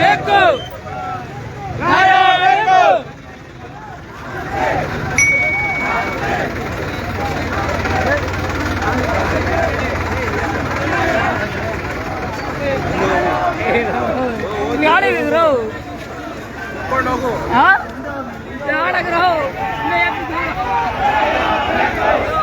ಬೇಕು ನ್ಯಾಯ ಬೇಕು ಯಾಡಗ್ರು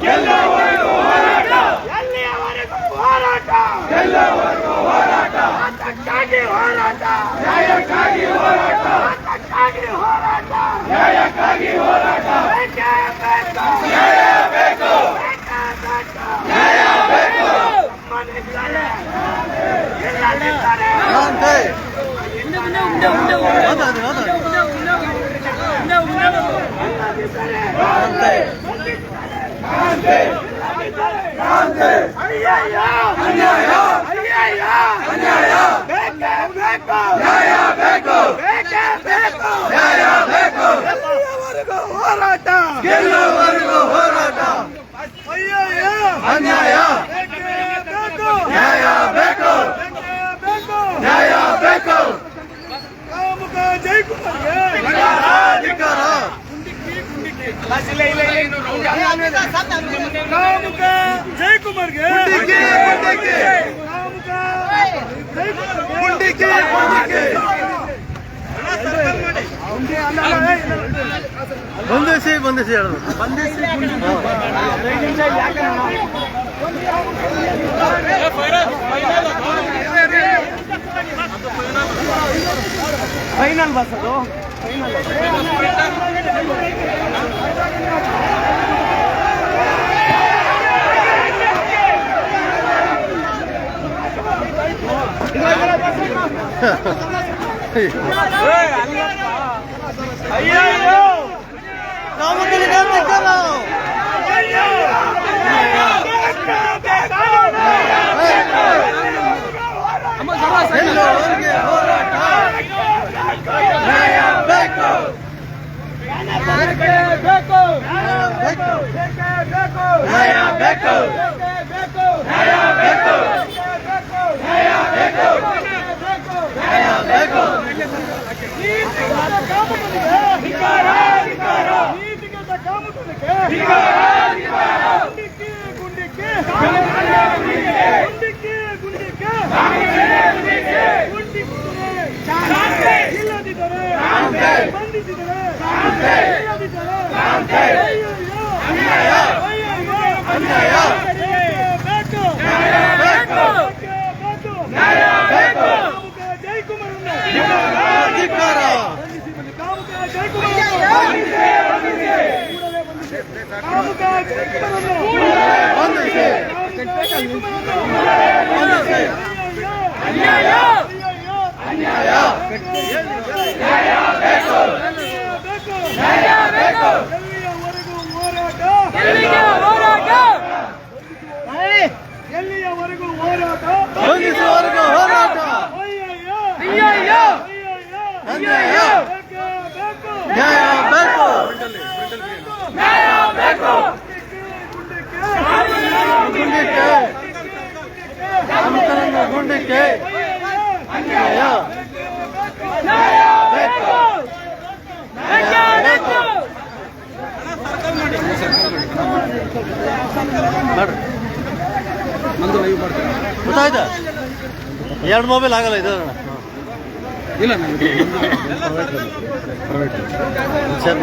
ಗೆಲ್ಲುವವರೆಗೂ ಹೋರಾಟ ಎಲ್ಲಿಯವರೆಗೂ ಹೋರಾಟ ಎಲ್ಲಿಯವರೆಗೂ ಹೋರಾಟ ಅದಕ್ಕಾಗಿ ಹೋರಾಟ ನ್ಯಾಯಕ್ಕಾಗಿ ಹೋರಾಟ ಅದಕ್ಕಾಗಿ ಹೋರಾಟ ನ್ಯಾಯಕ್ಕಾಗಿ ಹೋರಾಟ ಬೇಕೇ ಬೇಕು ನ್ಯಾಯ ಬೇಕು ಬೇಕೇ ಬೇಕು ನ್ಯಾಯ ಬೇಕು ನಮ್ಮಲ್ಲಿದ್ದಾರೆ ಎಲ್ಲರಿದ್ದಾರೆ ಕ್ರಾಂತಿ ಮಾತಾಡಿ ಮಾತಾಡಿ ಕ್ರಾಂತಿ ಅಯ್ಯಯ್ಯ ಅನ್ಯಾಯ ಅಯ್ಯಯ್ಯ ಅನ್ಯಾಯ ಬೇಕೇ ಬೇಕು ನ್ಯಾಯ ಬೇಕು ಬೇಕೇ ಬೇಕು ನ್ಯಾಯ ಬೇಕು ಎಲ್ಲಿಯವರೆಗೂ ಹೋರಾಟ ಗೆಲ್ಲುವವರೆಗೂ ಹೋರಾಟ ಅನ್ಯಾಯ ನ್ಯಾಯ ಬೇಕು ನ್ಯಾಯ ಬೇಕು. ಕಾಮುಕ ಜೈಕುಮಾರ್ಗೆ ಜಯಕುಮಾರ್ಗೆ. ಬಂಧಿಸಿ ಬಂಧಿಸಿ ಹೇಳೋದು ಫೈನಲ್ ಬಸ್ ಅದು. ಅಯ್ಯಯ್ಯೋ ಕಾಮಕರಿಗೆ ಅಧಿಕಾರ ಗೆಲ್ಲುವವರೆಗೆ ಹೋರಾಟ ನ್ಯಾಯ ಬೇಕು ನ್ಯಾಯ ಬೇಕು ನ್ಯಾಯ ಬೇಕು ನ್ಯಾಯ ಬೇಕು ನ್ಯಾಯ ಬೇಕು ಇಲ್ಲದಿದ್ದರೆ ಬಂಧಿಸಿದರೆ ಅನ್ಯಾಯ ಅನ್ಯಾಯ ಬೇಕು ಬೇಕು ನ್ಯಾಯ ಬೇಕು ಜೈಕುಮಾರ್ ಅಧಿಕಾರ ಕಾಮುಕ ಜೈಕುಮಾರ್ ಕಾಮುಕ ಜೈಕುಮಾರನ್ನು ಬಂಧಿಸಿ ಬಂಧಿಸಿ ಅನ್ಯಾಯ ಅನ್ಯಾಯ ನ್ಯಾಯ ಬೇಕು ಎಲ್ಲಿಯವರೆಗೂ ಹೋರಾಟ ಎಲ್ಲಿಯವರೆಗೂ ಹೋರಾಟ ಬಂಧಿಸುವವರೆಗೂ ಹೋರಾಟ ಅಯ್ಯಯ್ಯ ಬೇಕೇ ಬೇಕು ನ್ಯಾಯ ಬೇಕು. ನ್ಯಾಯ ಬೇಕು ಗುಂಡಿಕ್ಕೆ ನಮ್ಮತನದ ಗುಂಡಿಕ್ಕೆ ಅನ್ಯಾಯ ಬೇಕು ಮಾಡ್ರಿ ನಂದು ಲೈವ್ ಮಾಡ್ತೀನಿ ಗೊತ್ತಾಯ್ತಾ? ಎರಡು ಮೊಬೈಲ್ ಆಗಲ್ಲ ಇದು. ಇಲ್ಲ ನನಗೆ ಪ್ರೈವೇಟ್ ಸರಿ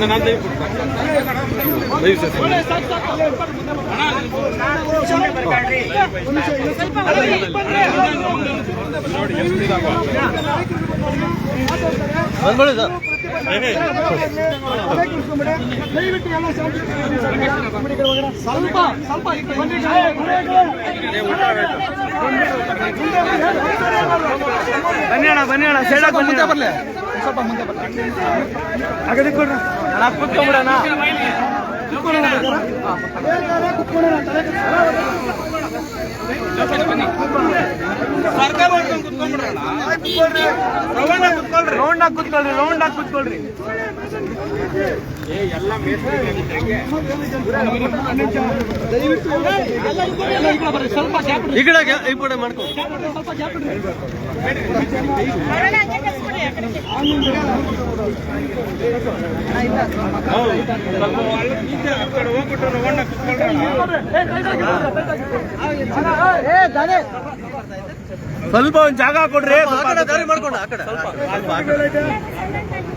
ಬಂದ್ಬಿಡಿ ಸರ್ ಸ್ವಲ್ಪ ಸ್ವಲ್ಪ ಬನ್ನಿ ಅಣ್ಣ ಬನ್ನಿ ಅಣ್ಣ ಸೈಡ್ ಮುಂದೆ ಬರಲಿ ಸ್ವಲ್ಪ ಮುಂದೆ ಬರಲಿ ಹಾಗಾದ್ರೆ ಕೊಡ್ರಿ ಕೂತ್ಕೊಂಡ್ಬಿಡಣ ರೌಂಡ್ ಆಗಿ ಕೂತ್ಕೊಳ್ರಿ ರೌಂಡ್ ಆಗಿ ಕೂತ್ಕೊಳ್ರಿ. ಈ ಕಡೆ ಈ ಕಡೆ ಮಾಡ್ಕೊ. ಸ್ವಲ್ಪ ಒಂದ್ ಜಾಗ ಕೊಡ್ರಿ. ಮಾಡ್ಕೊಂಡು ಆ ಕಡೆ ಸ್ವಲ್ಪ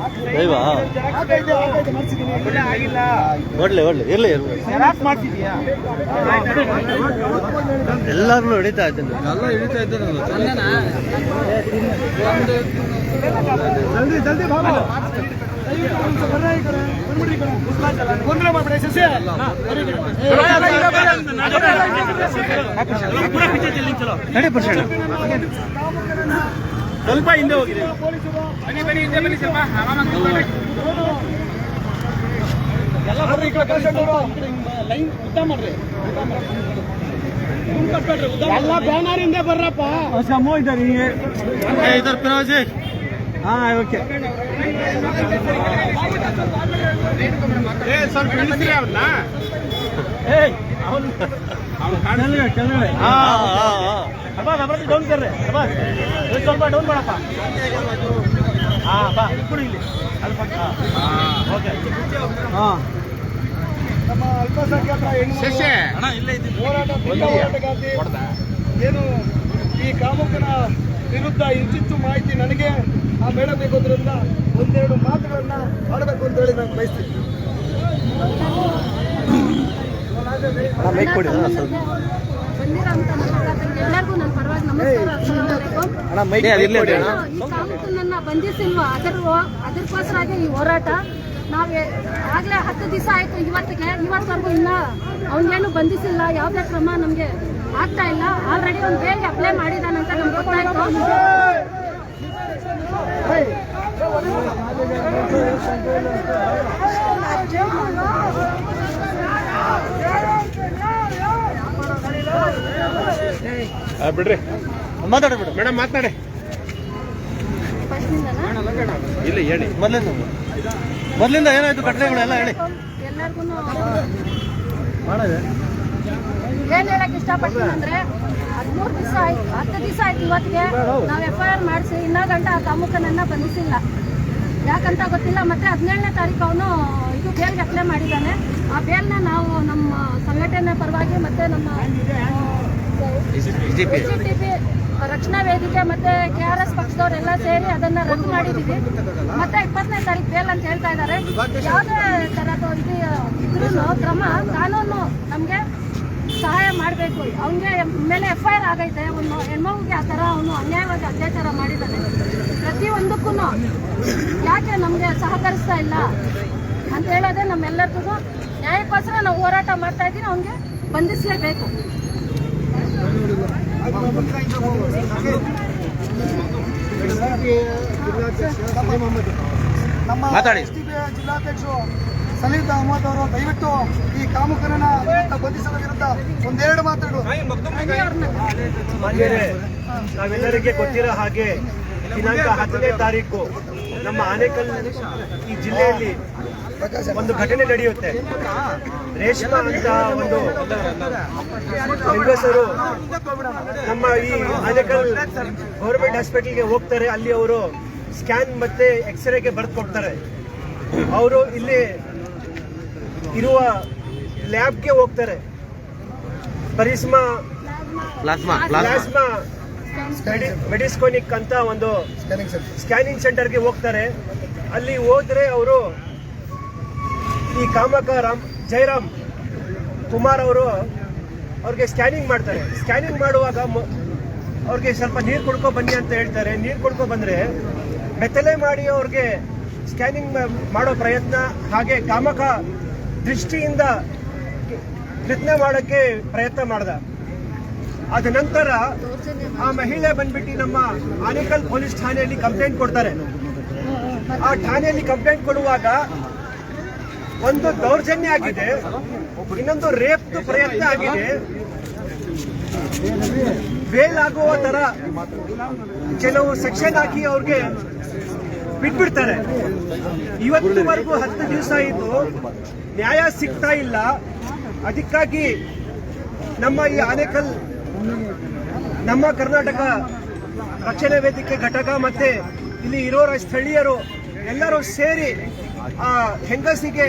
ಫೋಟೋಗಳು ಒಳ್ಳೆ ಒಳ್ಳೆ ಇಳ್ಕಂಡೆ ಹೋಗಿದ್ದಾನೆ ಶಬೀರ್ ಬೇ ಅಕ್ಕ ಅದೇ, ಅದೇ. ದೈವಾ ಒಡ್ಲೆ ಒಡ್ಲೆ ಇರ್ಲಿ ಇರ್ಲಿ ಮಾಡ್ತಿದ್ಯಾ ಎಲ್ಲಾರು ಹಿಡಿತಾ ಇದ್ದೇನೆ ಎಲ್ಲ ಹಿಡಿತಾ ಇದ್ದೇನೆ ಸ್ವಲ್ಪ ಹಿಂದೆ ಹೋಗಿದೆ. ಬನ್ನಿ ಬನ್ನಿ ಹಿಂದೆ ಬನ್ನಿ ಸ್ವಲ್ಪ ಎಲ್ಲ ಬರ್ರಿ ಈ ಕಡೆ ಕಳ್ಸ್ಕೊಂಡು ಲೈನ್ ಉದ್ದ ಮಾಡ್ರಿ. ಎಲ್ಲ ಬ್ಯಾನರ್ ಇಂದ ಬರ್ರಪ್ಪ. ಸಮೋ ಇದ್ದಾರೆ ಇದರ್ ಪಿನಾಜಿ ಹಾ ಓಕೆ. ಏ ಸ್ವಲ್ಪ ಇಳಿಸ್ರಿ ಅವ್ರನ್ನ. ಏಯ್ ಡೌನ್ ಕರ್ರೆ ಸ್ವಲ್ಪ ಡೌನ್ ಮಾಡಪ್ಪ ಹಾ ಬಾ ಇಟ್ಬಿಡು ಇಲ್ಲಿ ಓಕೆ ಹಾ ನಮ್ಮ ಅಲ್ಪಸಂಖ್ಯಾತರ ಹೆಣ್ಣು ಹೋರಾಟ ಹೋರಾಟಗಾರ್ತಿ ಏನು ಈ ಕಾಮುಕನ ವಿರುದ್ಧ ಇಂಚಿತ್ತು ಮಾಹಿತಿ ನನಗೆ ಆ ಮೇಡಮ್ ಬೇಕೋದ್ರಿಂದ ಒಂದೆರಡು ಮಾತುಗಳನ್ನ ಆಡಬೇಕು ಅಂತ ಹೇಳಿ ನಾನು ಬಯಸ್ತೀನಿ. ಬಂದಿರೋಂಥ ಎಲ್ಲರಿಗೂ ನನ್ನ ಪರವಾಗಿ ನಮಸ್ಕಾರ ಅಸ್ಸಲಾಮು ಈ ಬಂಧಿಸಿಲ್ವೋ ಅದರ ಅದಕ್ಕೋಸ್ಕರಾಗಿ ಈ ಹೋರಾಟ ನಾವೇ ಆಗ್ಲೇ ಹತ್ತು ದಿವಸ ಆಯ್ತು ಇವತ್ತಿಗೆ ಇವತ್ತವರೆಗೂ ಇನ್ನ ಅವನಿಗೇನು ಬಂಧಿಸಿಲ್ಲ ಯಾವ್ದೇ ಕ್ರಮ ನಮಗೆ ಆಗ್ತಾ ಇಲ್ಲ. ಆಲ್ರೆಡಿ ಒಂದು ಬೇಲ್ಗೆ ಅಪ್ಲೈ ಮಾಡಿದಾನಂತ ನಮ್ಗೆ ಗೊತ್ತಾಯ್ತು. ಬಿಡ್ರಿ. ಮಾತಾಡಿ ಬಿಡು ಮೇಡಮ್ ಮಾತಾಡಿ? ಇಲ್ಲ ಹೇಳಿ. ಮೊದಲಿಂದ. ಮೊದಲಿಂದ ಏನಾಯ್ತು ಘಟನೆಗಳು ಎಲ್ಲ ಹೇಳಿ ಎಲ್ಲರಿಗೂ ಏನ್ ಹೇಳಕ್ ಇಷ್ಟಪಡ್ತೀನಿ ಅಂದ್ರೆ ಹದಿಮೂರು ದಿವಸ ಆಯ್ತು ಹತ್ತು ದಿವಸ ಆಯ್ತು ಇವತ್ತಿಗೆ ನಾವು ಎಫ್ ಐ ಆರ್ ಮಾಡಿಸಿ ಇನ್ನೂ ಗಂಟ ಆ ಕಾಮುಕನನ್ನ ಬಂಧಿಸಿಲ್ಲ. ಯಾಕಂತ ಗೊತ್ತಿಲ್ಲ ಮತ್ತೆ ಹದಿನೇಳನೇ ತಾರೀಕು ಅವನು ಇದು ಬೇಲ್ಗೆ ಅಪ್ಲೈ ಮಾಡಿದ್ದಾನೆ. ಆ ಬೇಲ್ನ ನಾವು ನಮ್ಮ ಸಂಘಟನೆ ಪರವಾಗಿ ಮತ್ತೆ ನಮ್ಮ ಬಿಜೆಪಿ ರಕ್ಷಣಾ ವೇದಿಕೆ ಮತ್ತೆ ಕೆ ಆರ್ ಎಸ್ ಪಕ್ಷದವರೆಲ್ಲ ಸೇರಿ ಅದನ್ನ ರದ್ದು ಮಾಡಿದೀವಿ ಮತ್ತೆ ಇಪ್ಪತ್ತನೇ ತಾರೀಕು ಬೇಲ್ ಅಂತ ಹೇಳ್ತಾ ಇದ್ದಾರೆ. ಯಾವುದೇ ತರದ ಇದು ಇದ್ರೂ ಕ್ರಮ ಕಾನೂನು ನಮಗೆ ಸಹಾಯ ಮಾಡಬೇಕು. ಅವನಿಗೆ ಮೇಲೆ ಎಫ್ ಐ ಆರ್ ಆಗೈತೆ. ಒಂದು ಹೆಣ್ಮಗುಗೆ ಆ ಥರ ಅವನು ಅನ್ಯಾಯವಾಗಿ ಅತ್ಯಾಚಾರ ಮಾಡಿದ್ದಾನೆ. ಪ್ರತಿಯೊಂದಕ್ಕೂ ಯಾಕೆ ನಮಗೆ ಸಹಕರಿಸ್ತಾ ಇಲ್ಲ? ಅಂತ ಹೇಳೋದೇ ನಮ್ಮೆಲ್ಲರಿಗೂ ನ್ಯಾಯಕ್ಕೋಸ್ಕರ ನಾವು ಹೋರಾಟ ಮಾಡ್ತಾ ಇದ್ದೀವಿ ಅವನಿಗೆ ಬಂಧಿಸಲೇಬೇಕು. ನಮ್ಮ ಮಾತಾಡಿ. ಜಿಲ್ಲಾಧ್ಯಕ್ಷರು ಸಲೀದ್ ಅಹಮದ್ ಅವರು ದಯವಿಟ್ಟು ಈ ಕಾಮುಕರನ್ನ ಬಂಧಿಸದ ವಿರುದ್ಧ ಒಂದೆರಡು ಮಾತುಗಳು. ಮಾನ್ಯರೇ ನಾವೆಲ್ಲರಿಗೆ ಗೊತ್ತಿರೋ ಹಾಗೆ ದಿನಾಂಕ ಹತ್ತನೇ ತಾರೀಕು ನಮ್ಮ ಆನೇಕಲ್ ಈ ಜಿಲ್ಲೆಯಲ್ಲಿ ಒಂದು ಘಟನೆ ನಡೆಯುತ್ತೆ. ರೇಷ್ಮಾ ಅಂತ ಒಂದು ಹೆಂಗಸರು ನಮ್ಮ ಈ ಆನೇಕಲ್ ಗೌರ್ಮೆಂಟ್ ಹಾಸ್ಪಿಟಲ್ಗೆ ಹೋಗ್ತಾರೆ. ಅಲ್ಲಿ ಅವರು ಸ್ಕ್ಯಾನ್ ಮತ್ತೆ ಎಕ್ಸ್ರೇಗೆ ಬರೆದು ಕೊಡ್ತಾರೆ. ಅವರು ಇಲ್ಲಿ ಇರುವ ಲ್ಯಾಬ್ಗೆ ಹೋಗ್ತಾರೆ. ಪರಿಸ್ಮಾ ಪ್ಲಾಸ್ಮಾ ಪ್ಲಾಸ್ಮಾ. ಪ್ಲಾಸ್ಮಾ ಮೆಡಿಸ್ಕೋನಿಕ್ ಅಂತ ಒಂದು ಸ್ಕ್ಯಾನಿಂಗ್ ಸೆಂಟರ್ಗೆ ಹೋಗ್ತಾರೆ. ಅಲ್ಲಿ ಹೋದ್ರೆ ಅವರು ಈ ಕಾಮಕ ರಾಮ್ ಜಯರಾಮ್ ಕುಮಾರ್ ಅವರು ಅವ್ರಿಗೆ ಸ್ಕ್ಯಾನಿಂಗ್ ಮಾಡ್ತಾರೆ. ಸ್ಕ್ಯಾನಿಂಗ್ ಮಾಡುವಾಗ ಅವ್ರಿಗೆ ಸ್ವಲ್ಪ ನೀರು ಕುಡ್ಕೊ ಬನ್ನಿ ಅಂತ ಹೇಳ್ತಾರೆ. ನೀರು ಕುಡ್ಕೊ ಬಂದ್ರೆ ಬೆತ್ತಲೆ ಮಾಡಿ ಅವ್ರಿಗೆ ಸ್ಕ್ಯಾನಿಂಗ್ ಮಾಡೋ ಪ್ರಯತ್ನ ಹಾಗೆ ಕಾಮಕ ದೃಷ್ಟಿಯಿಂದ ಪ್ರಯತ್ನ ಮಾಡೋಕ್ಕೆ ಪ್ರಯತ್ನ ಮಾಡ್ದ. ಅದ ನಂತರ ಆ ಮಹಿಳೆ ಬಂದ್ಬಿಟ್ಟು ನಮ್ಮ ಆನೇಕಲ್ ಪೊಲೀಸ್ ಠಾಣೆಯಲ್ಲಿ ಕಂಪ್ಲೇಂಟ್ ಕೊಡ್ತಾರೆ. ಆ ಠಾಣೆಯಲ್ಲಿ ಕಂಪ್ಲೇಂಟ್ ಕೊಡುವಾಗ ಒಂದು ದೌರ್ಜನ್ಯ ಆಗಿದೆ, ಇನ್ನೊಂದು ರೇಪ್ ಪ್ರಯತ್ನ ಆಗಿದೆ. ಬೇಲ್ ಆಗುವ ತರ ಕೆಲವು ಸೆಕ್ಷನ್ ಹಾಕಿ ಅವ್ರಿಗೆ ಬಿಟ್ಬಿಡ್ತಾರೆ. ಇವತ್ತಿನವರೆಗೂ ಹತ್ತು ದಿವಸ ಆಯಿತು, ನ್ಯಾಯ ಸಿಗ್ತಾ ಇಲ್ಲ. ಅದಕ್ಕಾಗಿ ನಮ್ಮ ಈ ಆನೇಕಲ್ ನಮ್ಮ ಕರ್ನಾಟಕ ರಕ್ಷಣಾ ವೇದಿಕೆ ಘಟಕ ಮತ್ತೆ ಇಲ್ಲಿ ಇರೋರ ಸ್ಥಳೀಯರು ಎಲ್ಲರೂ ಸೇರಿ ಆ ಹೆಂಗಸಿಗೆ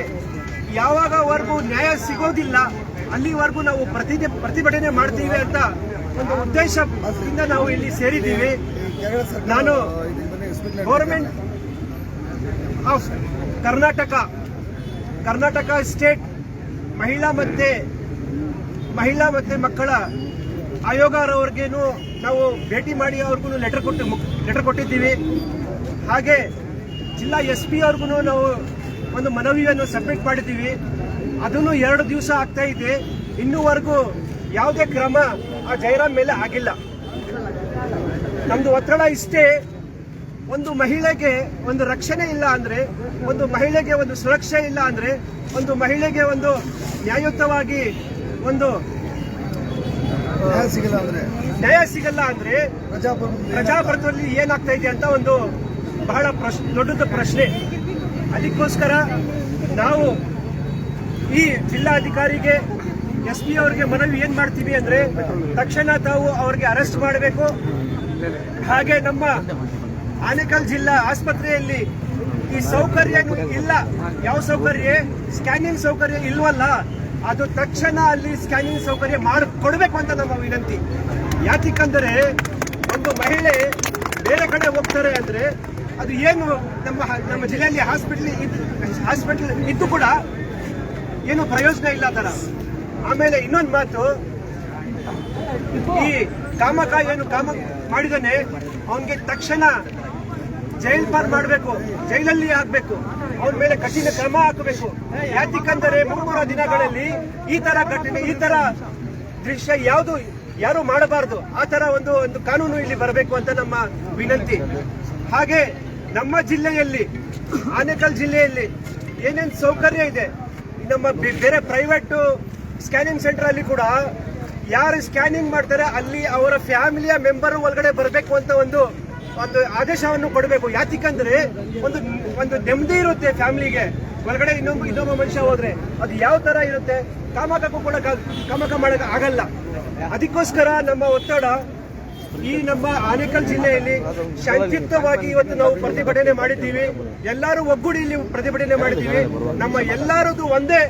ಯಾವಾಗವರೆಗೂ ನ್ಯಾಯ ಸಿಗೋದಿಲ್ಲ, ಅಲ್ಲಿವರೆಗೂ ನಾವು ಪ್ರತಿ ಪ್ರತಿಭಟನೆ ಮಾಡ್ತೀವಿ ಅಂತ ಒಂದು ಉದ್ದೇಶದಿಂದ ನಾವು ಇಲ್ಲಿ ಸೇರಿದ್ದೀವಿ. ನಾನು government of Karnataka Karnataka state ಮಹಿಳಾ ಮತ್ತೆ ಮಹಿಳಾ ಮತ್ತೆ ಮಕ್ಕಳ ಆಯೋಗರವ್ರಿಗೇನು ನಾವು ಭೇಟಿ ಮಾಡಿ ಅವ್ರಿಗೂ ಲೆಟರ್ ಕೊಟ್ಟು ಲೆಟರ್ ಕೊಟ್ಟಿದ್ದೀವಿ. ಹಾಗೆ ಜಿಲ್ಲಾ ಎಸ್ ಪಿ ಅವ್ರಿಗೂ ನಾವು ಒಂದು ಮನವಿಯನ್ನು ಸಬ್ಮಿಟ್ ಮಾಡಿದ್ದೀವಿ. ಅದನ್ನು ಎರಡು ದಿವಸ ಆಗ್ತಾ ಇದೆ. ಇನ್ನೂವರೆಗೂ ಯಾವುದೇ ಕ್ರಮ ಆ ಜೈರಾಮ್ ಮೇಲೆ ಆಗಿಲ್ಲ. ನಮ್ದು ಒತ್ತಡ ಇಷ್ಟೇ. ಒಂದು ಮಹಿಳೆಗೆ ಒಂದು ರಕ್ಷಣೆ ಇಲ್ಲ ಅಂದ್ರೆ, ಒಂದು ಮಹಿಳೆಗೆ ಒಂದು ಸುರಕ್ಷೆ ಇಲ್ಲ ಅಂದ್ರೆ, ಒಂದು ಮಹಿಳೆಗೆ ಒಂದು ನ್ಯಾಯಯುತವಾಗಿ ಒಂದು ಸಿಗಲ್ಲ ಅಂದ್ರೆ? ನ್ಯಾಯ ಸಿಗಲ್ಲ ಅಂದ್ರೆ ಪ್ರಜಾಪ್ರಭುತ್ವ ಪ್ರಜಾಪ್ರಭುತ್ವದಲ್ಲಿ ಏನಾಗ್ತಾ ಇದೆ ಅಂತ ಒಂದು ಬಹಳ ಪ್ರಶ್ ದೊಡ್ಡದ ಪ್ರಶ್ನೆ. ಅದಕ್ಕೋಸ್ಕರ ನಾವು ಈ ಜಿಲ್ಲಾಧಿಕಾರಿಗೆ ಎಸ್ ಪಿ ಅವರಿಗೆ ಮನವಿ ಏನ್ ಮಾಡ್ತೀವಿ ಅಂದ್ರೆ ತಕ್ಷಣ ತಾವು ಅವ್ರಿಗೆ ಅರೆಸ್ಟ್ ಮಾಡಬೇಕು. ಹಾಗೆ ನಮ್ಮ ಆನೇಕಲ್ ಜಿಲ್ಲಾ ಆಸ್ಪತ್ರೆಯಲ್ಲಿ ಈ ಸೌಕರ್ಯ ಇಲ್ಲ. ಯಾವ ಸೌಕರ್ಯ? ಸ್ಕ್ಯಾನಿಂಗ್ ಸೌಕರ್ಯ ಇಲ್ವಲ್ಲ? ಅದು ತಕ್ಷಣ ಅಲ್ಲಿ ಸ್ಕ್ಯಾನಿಂಗ್ ಸೌಕರ್ಯ ಮಾಡಿ ಕೊಡಬೇಕು ಅಂತ ನಮ್ಮ ವಿನಂತಿ. ಯಾಕಂದರೆ ಒಂದು ಮಹಿಳೆ ಬೇರೆ ಕಡೆ ಹೋಗ್ತಾರೆ ಅಂದ್ರೆ ಅದು ಏನು ನಮ್ಮ ನಮ್ಮ ಜಿಲ್ಲೆಯಲ್ಲಿ ಹಾಸ್ಪಿಟಲ್ ಹಾಸ್ಪಿಟ್ಲ್ ಇದ್ದು ಕೂಡ ಏನು ಪ್ರಯೋಜನ ಇಲ್ಲ ಥರ. ಆಮೇಲೆ ಇನ್ನೊಂದು ಮಾತು, ಈ ಕಾಮಕ ಏನು ಕಾಮ, ಮಾಡಿದಾನೆ, ಅವನಿಗೆ ತಕ್ಷಣ ಜೈಲ್ ಪಾರ್ ಮಾಡಬೇಕು, ಜೈಲಲ್ಲಿ ಹಾಕ್ಬೇಕು ಅವನ ಮೇಲೆ ಕಠಿಣ ಕ್ರಮ ಹಾಕಬೇಕು. ಯಾತಿಕಂದರೆ ಮುಂಬರುವ ದಿನಗಳಲ್ಲಿ ಈ ತರ ಘಟನೆ, ಈ ತರ ದೃಶ್ಯ ಯಾವುದು, ಯಾರು ಮಾಡಬಾರದು. ಆ ತರ ಒಂದು ಒಂದು ಕಾನೂನು ಇಲ್ಲಿ ಬರಬೇಕು ಅಂತ ನಮ್ಮ ವಿನಂತಿ. ಹಾಗೆ ನಮ್ಮ ಜಿಲ್ಲೆಯಲ್ಲಿ, ಆನೇಕಲ್ ಜಿಲ್ಲೆಯಲ್ಲಿ ಏನೇನು ಸೌಕರ್ಯ ಇದೆ? ನಮ್ಮ ಬೇರೆ ಪ್ರೈವೇಟ್ ಸ್ಕ್ಯಾನಿಂಗ್ ಸೆಂಟರ್ ಅಲ್ಲಿ ಕೂಡ ಯಾರು ಸ್ಕ್ಯಾನಿಂಗ್ ಮಾಡ್ತಾರೆ, ಅಲ್ಲಿ ಅವರ ಫ್ಯಾಮಿಲಿಯ ಮೆಂಬರ್ ಒಳಗಡೆ ಬರಬೇಕು ಅಂತ ಒಂದು ಒಂದು ಆದೇಶವನ್ನು ಕೊಡಬೇಕು. ಯಾತಿಕಂದ್ರೆ ಒಂದು ಒಂದು ನೆಮ್ಮದಿ ಇರುತ್ತೆ ಫ್ಯಾಮಿಲಿಗೆ. ಒಳಗಡೆ ಇನ್ನೊಬ್ಬ ಇನ್ನೊಬ್ಬ ಮನುಷ್ಯ ಹೋದ್ರೆ ಅದು ಯಾವ ತರ ಇರುತ್ತೆ? ಕಾಮಕಕ್ಕೂ ಕೂಡ ಕಾಮಕ ಮಾಡಕ್ ಆಗಲ್ಲ. ಅದಕ್ಕೋಸ್ಕರ ನಮ್ಮ ಒತ್ತಡ ಈ ನಮ್ಮ ಆನೇಕಲ್ ಜಿಲ್ಲೆಯಲ್ಲಿ ಶಾಂತಿಯುತವಾಗಿ ಇವತ್ತು ನಾವು ಪ್ರತಿಭಟನೆ ಮಾಡಿದ್ದೀವಿ. ಎಲ್ಲರೂ ಒಗ್ಗೂಡಿ ಇಲ್ಲಿ ಪ್ರತಿಭಟನೆ ಮಾಡಿದ್ದೀವಿ. ನಮ್ಮ ಎಲ್ಲರದು ಒಂದೇ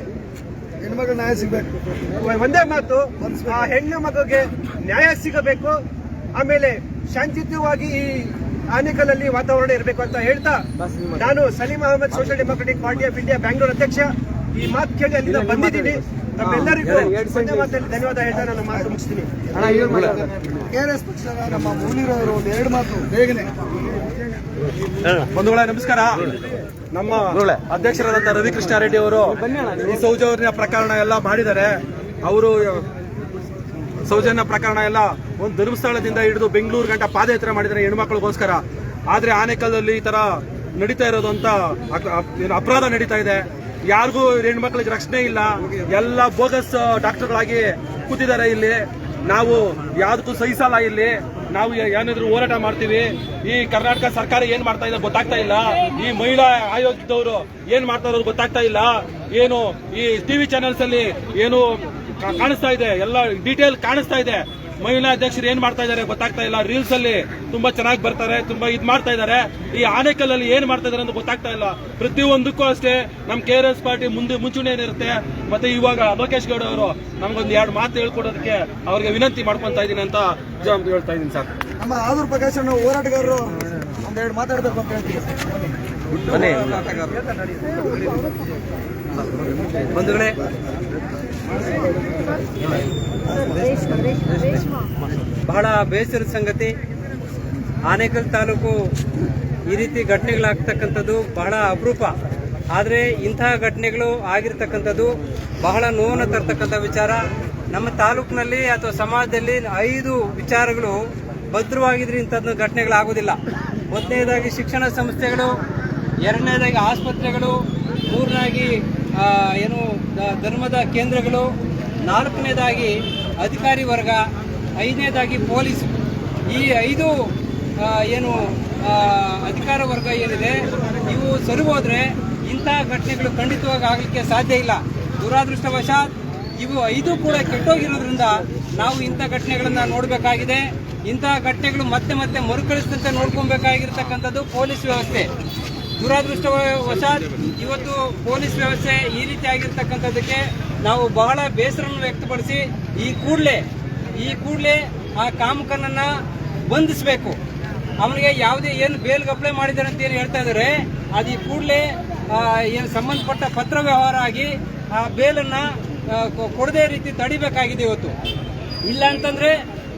ಹೆಣ್ಮಗ ನ್ಯಾಯ ಸಿಗಬೇಕು. ಒಂದೇ ಮಾತು ಆ ಹೆಣ್ಣು ಮಗುಗೆ ನ್ಯಾಯ ಸಿಗಬೇಕು. ಆಮೇಲೆ ಶಾಂತಿಯುತವಾಗಿ ಈ ಆನೇಕಲಲ್ಲಿ ವಾತಾವರಣ ಇರಬೇಕು ಅಂತ ಹೇಳ್ತಾ ನಾನು Salim Ahmed social democratic party of India Bangalore ಅಧ್ಯಕ್ಷ. ಈ ಮಾತು ಕೇಳಿ ಅಲ್ಲಿಂದ ಬಂದಿದ್ದೀನಿ ತಮ್ಮೆಲ್ಲರಿಗೂ ಒಂದೇ ಮಾತಲ್ಲಿ ಧನ್ಯವಾದ ಹೇಳ್ತಾ ನಾನು ಮಾತು ಮುಗಿಸ್ತೀನಿ. ಕೆ ಆರ್ ಎಸ್ ಪಕ್ಷದ ನಮ್ಮ ಮುರಳೀರವರು ಒಂದು ಎರಡು ಮಾತು ಬೇಗನೆ. ಬಂಧುಗಳೇ ನಮಸ್ಕಾರ. ನಮ್ಮ ಅಧ್ಯಕ್ಷರಾದಂತ ರವಿಕೃಷ್ಣ ರೆಡ್ಡಿ ಅವರು ಈ ಸೌಜನ್ಯ ಪ್ರಕರಣ ಎಲ್ಲ ಮಾಡಿದ್ದಾರೆ. ಅವರು ಸೌಜನ್ಯ ಪ್ರಕರಣ ಎಲ್ಲ ಒಂದು ಧರ್ಮಸ್ಥಳದಿಂದ ಹಿಡಿದು ಬೆಂಗಳೂರು ಗಂಟ ಪಾದಯಾತ್ರೆ ಮಾಡಿದ್ದಾರೆ ಹೆಣ್ಮಕ್ಳಿಗೋಸ್ಕರ. ಆದರೆ ಆನೆಕಲ್ಲಲ್ಲಿ ಈ ತರ ನಡೀತಾ ಇರೋದು ಅಂತ ಏನು ಅಪರಾಧ ನಡೀತಾ ಇದೆ. ಯಾರಿಗೂ ಹೆಣ್ಮಕ್ಳಿಗೆ ರಕ್ಷಣೆ ಇಲ್ಲ. ಎಲ್ಲ ಬೋಗಸ್ ಡಾಕ್ಟರ್ಗಳಾಗಿ ಕೂತಿದ್ದಾರೆ ಇಲ್ಲಿ. ನಾವು ಯಾವುದಕ್ಕೂ ಸಹಿಸಲ್ಲ ಇಲ್ಲಿ. ನಾವು ಏನಾದ್ರು ಹೋರಾಟ ಮಾಡ್ತೀವಿ. ಈ ಕರ್ನಾಟಕ ಸರ್ಕಾರ ಏನ್ ಮಾಡ್ತಾ ಇದೆ ಗೊತ್ತಾಗ್ತಾ ಇಲ್ಲ. ಈ ಮಹಿಳಾ ಆಯೋಗದವರು ಏನ್ ಮಾಡ್ತಾ ಇರೋದು ಗೊತ್ತಾಗ್ತಾ ಇಲ್ಲ. ಏನು ಈ ಟಿವಿ ಚಾನೆಲ್ಸ್ ಅಲ್ಲಿ ಏನು ಕಾಣಿಸ್ತಾ ಇದೆ. ಎಲ್ಲ ಡೀಟೇಲ್ ಕಾಣಿಸ್ತಾ ಇದೆ. ಮಹಿಳಾ ಅಧ್ಯಕ್ಷರು ಏನ್ ಮಾಡ್ತಾ ಇದ್ದಾರೆ ಗೊತ್ತಾಗ್ತಾ ಇಲ್ಲ. ರೀಲ್ಸ್ ಅಲ್ಲಿ ತುಂಬಾ ಚೆನ್ನಾಗಿ ಬರ್ತಾರೆ ತುಂಬಾ ಇದ್ ಮಾಡ್ತಾ ಇದ್ದಾರೆ. ಈ ಆನೆಕಲ್ಲಲ್ಲಿ ಏನ್ ಮಾಡ್ತಾ ಇದಾರೆ ಅಂತ ಗೊತ್ತಾಗ್ತಾ ಇಲ್ಲ. ಪ್ರತಿಯೊಂದಕ್ಕೂ ಅಷ್ಟೇ ನಮ್ ಕೆ ಆರ್ ಎಸ್ ಪಾರ್ಟಿ ಮುಂದೆ ಮುಂಚೂಣಿಯಲ್ಲಿರುತ್ತೆ ಮತ್ತೆ ಇವಾಗ ಲೋಕೇಶ್ ಗೌಡ ಅವರು ನಮ್ಗೊಂದು ಎರಡು ಮಾತು ಹೇಳ್ಕೊಡೋದಕ್ಕೆ ಅವ್ರಿಗೆ ವಿನಂತಿ ಮಾಡ್ಕೊಂತ ಇದೀನಿ ಅಂತ ಹೇಳ್ತಾ ಇದೀನಿ ಸರ್. ನಮ್ಮ ಆದೂರ್ ಪ್ರಕಾಶ್ ಅಣ್ಣ ಹೋರಾಟಗಾರರು ಒಂದೆರಡು ಮಾತಾಡಬೇಕು ಅಂತ ಹೇಳ್ತೀವಿ. ಬಂಧುಗಳೇ. ಬಹಳ ಬೇಸರದ ಸಂಗತಿ. ಆನೇಕಲ್ ತಾಲೂಕು ಈ ರೀತಿ ಘಟನೆಗಳಾಗ್ತಕ್ಕಂಥದ್ದು ಬಹಳ ಅಪರೂಪ. ಆದರೆ ಇಂತಹ ಘಟನೆಗಳು ಆಗಿರ್ತಕ್ಕಂಥದ್ದು ಬಹಳ ನೋವನ್ನು ತರ್ತಕ್ಕಂಥ ವಿಚಾರ. ನಮ್ಮ ತಾಲೂಕಿನಲ್ಲಿ ಅಥವಾ ಸಮಾಜದಲ್ಲಿ ಐದು ವಿಚಾರಗಳು ಭದ್ರವಾಗಿದ್ರೆ ಇಂಥದ್ದು ಘಟನೆಗಳಾಗೋದಿಲ್ಲ ಮೊದಲನೇದಾಗಿ ಶಿಕ್ಷಣ ಸಂಸ್ಥೆಗಳು ಎರಡನೇದಾಗಿ ಆಸ್ಪತ್ರೆಗಳು ಮೂರನೇದಾಗಿ ಆ, ಏನು ಧರ್ಮದ ಕೇಂದ್ರಗಳು. ನಾಲ್ಕನೇದಾಗಿ ಅಧಿಕಾರಿ ವರ್ಗ. ಐದನೇದಾಗಿ ಪೊಲೀಸ್. ಈ ಐದು ಏನು ಅಧಿಕಾರ ವರ್ಗ ಏನಿದೆ, ಇವು ಹೋದ್ರೆ ಇಂತಹ ಘಟನೆಗಳು ಖಂಡಿತವಾಗಿ ಆಗಲಿಕ್ಕೆ ಸಾಧ್ಯ ಇಲ್ಲ. ದುರಾದೃಷ್ಟವಶಾತ್ ಇವು ಐದು ಕೂಡ ಕೆಟ್ಟೋಗಿರೋದ್ರಿಂದ ನಾವು ಇಂಥ ಘಟನೆಗಳನ್ನು ನೋಡಬೇಕಾಗಿದೆ. ಇಂತಹ ಘಟನೆಗಳು ಮತ್ತೆ ಮತ್ತೆ ಮರುಕಳಿಸಿದಂತೆ ನೋಡ್ಕೊಬೇಕಾಗಿರ್ತಕ್ಕಂಥದ್ದು ಪೊಲೀಸ್ ವ್ಯವಸ್ಥೆ. ದುರಾದೃಷ್ಟವಶಾತ್ ಇವತ್ತು ಪೊಲೀಸ್ ವ್ಯವಸ್ಥೆ ಈ ರೀತಿ ಆಗಿರ್ತಕ್ಕಂಥದ್ದಕ್ಕೆ ನಾವು ಬಹಳ ಬೇಸರವನ್ನು ವ್ಯಕ್ತಪಡಿಸಿ ಈ ಕೂಡಲೇ ಈ ಕೂಡಲೇ ಆ ಕಾಮಕನನ್ನ ಬಂಧಿಸಬೇಕು. ಅವನಿಗೆ ಯಾವುದೇ ಏನು ಬೇಲ್ಗೆ ಅಪ್ಲೈ ಮಾಡಿದ್ದಾರೆ ಅಂತ ಏನು ಹೇಳ್ತಾ ಇದ್ದಾರೆ, ಅದು ಈ ಕೂಡಲೇ ಏನು ಸಂಬಂಧಪಟ್ಟ ಪತ್ರ ವ್ಯವಹಾರ ಆಗಿ ಆ ಬೇಲನ್ನ ಕೊಡದೇ ರೀತಿ ತಡಿಬೇಕಾಗಿದೆ ಇವತ್ತು. ಇಲ್ಲ ಅಂತಂದ್ರೆ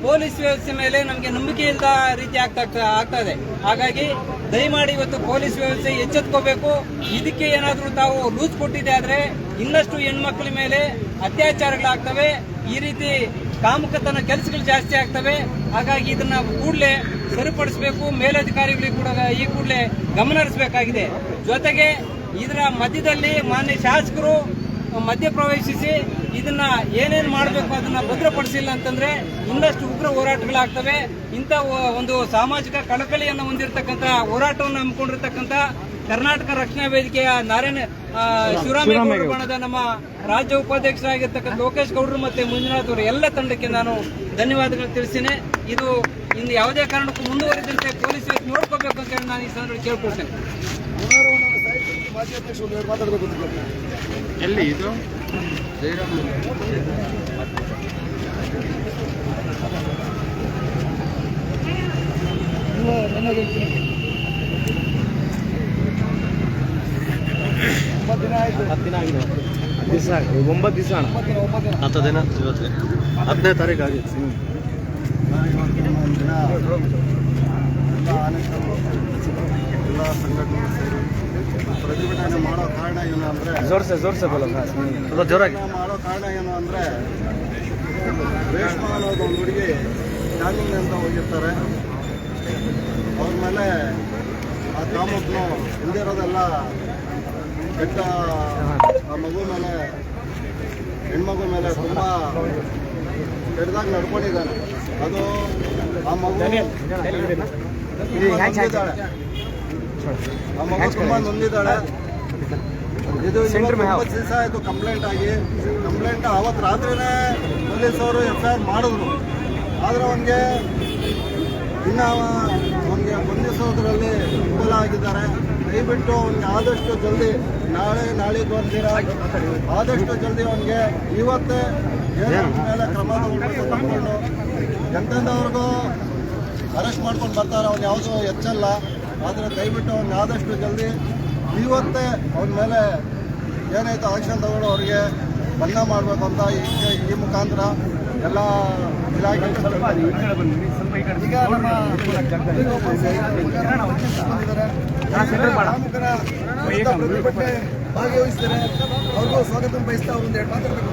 ಪೊಲೀಸ್ ವ್ಯವಸ್ಥೆ ಮೇಲೆ ನಮಗೆ ನಂಬಿಕೆ ಇಲ್ಲದ ರೀತಿ ಆಗ್ತಾ ಆಗ್ತಾ ಇದೆ ಹಾಗಾಗಿ ದಯಮಾಡಿ ಇವತ್ತು ಪೊಲೀಸ್ ವ್ಯವಸ್ಥೆ ಎಚ್ಚೆತ್ಕೋಬೇಕು. ಇದಕ್ಕೆ ಏನಾದರೂ ತಾವು ಲೂಸ್ ಕೊಟ್ಟಿದೆ ಆದರೆ ಇನ್ನಷ್ಟು ಹೆಣ್ಮಕ್ಳ ಮೇಲೆ ಅತ್ಯಾಚಾರಗಳಾಗ್ತವೆ. ಈ ರೀತಿ ಕಾಮುಕತನ ಕೆಲಸಗಳು ಜಾಸ್ತಿ ಆಗ್ತವೆ. ಹಾಗಾಗಿ ಇದನ್ನ ಕೂಡಲೇ ಸರಿಪಡಿಸಬೇಕು. ಮೇಲಧಿಕಾರಿಗಳಿಗೆ ಕೂಡ ಈ ಕೂಡಲೇ ಗಮನ ಹರಿಸಬೇಕಾಗಿದೆ. ಜೊತೆಗೆ ಇದರ ಮಧ್ಯದಲ್ಲಿ ಮಾನ್ಯ ಶಾಸಕರು ಮಧ್ಯ ಪ್ರವೇಶಿಸಿ ಇದನ್ನ ಏನೇನು ಮಾಡಬೇಕು ಅದನ್ನ ಭದ್ರಪಡಿಸಿಲ್ಲ ಅಂತಂದ್ರೆ ಇನ್ನಷ್ಟು ಉಗ್ರ ಹೋರಾಟಗಳಾಗ್ತವೆ. ಇಂಥ ಒಂದು ಸಾಮಾಜಿಕ ಕಳಕಳಿಯನ್ನು ಹೊಂದಿರತಕ್ಕಂತ ಹೋರಾಟವನ್ನು ಹಮ್ಮಿಕೊಂಡಿರ್ತಕ್ಕಂಥ ಕರ್ನಾಟಕ ರಕ್ಷಣಾ ವೇದಿಕೆಯ ನಾರಾಯಣ ಶಿವರಾಮೇಗೌಡ ಬಣದ ನಮ್ಮ ರಾಜ್ಯ ಉಪಾಧ್ಯಕ್ಷರಾಗಿರ್ತಕ್ಕಂಥ ಲೋಕೇಶ್ ಗೌಡರು ಮತ್ತೆ ಮಂಜುನಾಥ್ ಅವರು ಎಲ್ಲ ತಂಡಕ್ಕೆ ನಾನು ಧನ್ಯವಾದಗಳು ತಿಳಿಸ್ತೇನೆ. ಇದು ಇನ್ನು ಯಾವುದೇ ಕಾರಣಕ್ಕೂ ಮುಂದುವರಿದಂತೆ ಪೊಲೀಸ್ ನೋಡ್ಕೋಬೇಕು ಅಂತ ಹೇಳಿ ನಾನು ಈ ಸಂದರ್ಭದಲ್ಲಿ ಕೇಳ್ಕೊಳ್ತೇನೆ. ಮಾಜಿ ಇದು? ಒಂದು ಮಾತಾಡಬೇಕು ಅಂತ ಒಂಬತ್ತು ದಿನ ಆಯ್ತು ಹತ್ತು ದಿನ ಆಗಿದೆ ದಿವಸ ಒಂಬತ್ತು ದಿವಸ ಹತ್ತು ದಿನ ಇವತ್ತು ಹತ್ತನೇ ತಾರೀಕು ಆಗಿತ್ತು. ಎಲ್ಲ ಎಲ್ಲ ಸಂಘಟನೆ ಪ್ರತಿಭಟನೆ ಮಾಡೋ ಕಾರಣ ಏನು ಅಂದರೆ ಜೋರ್ಸೆ ಜೋರ್ಸೆ ಬಲ್ಲ ಜೋರಾಗಿ. ಮಾಡೋ ಕಾರಣ ಏನು ಅಂದರೆ ರೇಷ್ಮಾ ಅನ್ನೋದು ಒಂದು ಹುಡುಗಿ ಜಾಗಿಂಗ್ ಅಂತ ಹೋಗಿರ್ತಾರೆ. ಅವ್ರ ಮೇಲೆ ಆ ಕಾಮಕ್ಕನು ಇಲ್ದಿರೋದೆಲ್ಲ ಕೆಟ್ಟ ಆ ಮಗು ಮೇಲೆ ಹೆಣ್ಮಗು ಮೇಲೆ ತುಂಬ ಕೆಟ್ಟದಾಗಿ ನಡ್ಕೊಂಡಿದ್ದಾನೆ. ಅದು ಆ ಮಗು ತುಂಬಾ ನೊಂದಿದ್ದಾಳೆ. ಇದು ಒಂಬತ್ತು ದಿವಸ ಆಯಿತು ಕಂಪ್ಲೇಂಟ್ ಆಗಿ. ಕಂಪ್ಲೇಂಟ್ ಅವತ್ತು ರಾತ್ರಿನೇ ಪೊಲೀಸವರು ಎಫ್ ಐ ಆರ್ ಮಾಡಿದ್ರು. ಆದರೆ ಅವನಿಗೆ ಇನ್ನು ಅವನಿಗೆ ಬಂಧಿಸೋದ್ರಲ್ಲಿ ವಿಫಲ ಆಗಿದ್ದಾರೆ. ದಯವಿಟ್ಟು ಅವನಿಗೆ ಆದಷ್ಟು ಜಲ್ದಿ ನಾಳೆ ನಾಳೆ ಬರ್ತೀರಾ ಆದಷ್ಟು ಜಲ್ದಿ ಅವನಿಗೆ ಇವತ್ತೇ ಮೇಲೆ ಕ್ರಮ ತಗೊಂಡು ಎಂತೆಂಥವ್ರಿಗೂ ಅರೆಸ್ಟ್ ಮಾಡ್ಕೊಂಡು ಬರ್ತಾರೆ. ಅವ್ನು ಯಾವುದೂ ಎಚ್ಚಲ್ಲ. ಆದರೆ ದಯವಿಟ್ಟು ಅವ್ರನ್ನ ಆದಷ್ಟು ಜಲ್ದಿ ಇವತ್ತೇ ಅವ್ರ ಮೇಲೆ ಏನಾಯಿತು ಆಕ್ಷನ್ ತಗೊಂಡು ಅವ್ರಿಗೆ ಬನ್ನ ಮಾಡಬೇಕು ಅಂತ ಈ- ಮುಖಾಂತರ ಎಲ್ಲ ಇಲಾಖೆ ಈಗ ನಮ್ಮ ವಿರುದ್ಧ ಪ್ರತಿಭಟನೆ ಭಾಗವಹಿಸ್ತಾರೆ ಅವ್ರಿಗೂ ಸ್ವಾಗತ ಬಯಸ್ತಾ ಒಂದು ಎರಡು ಮಾತಾಡಬೇಕು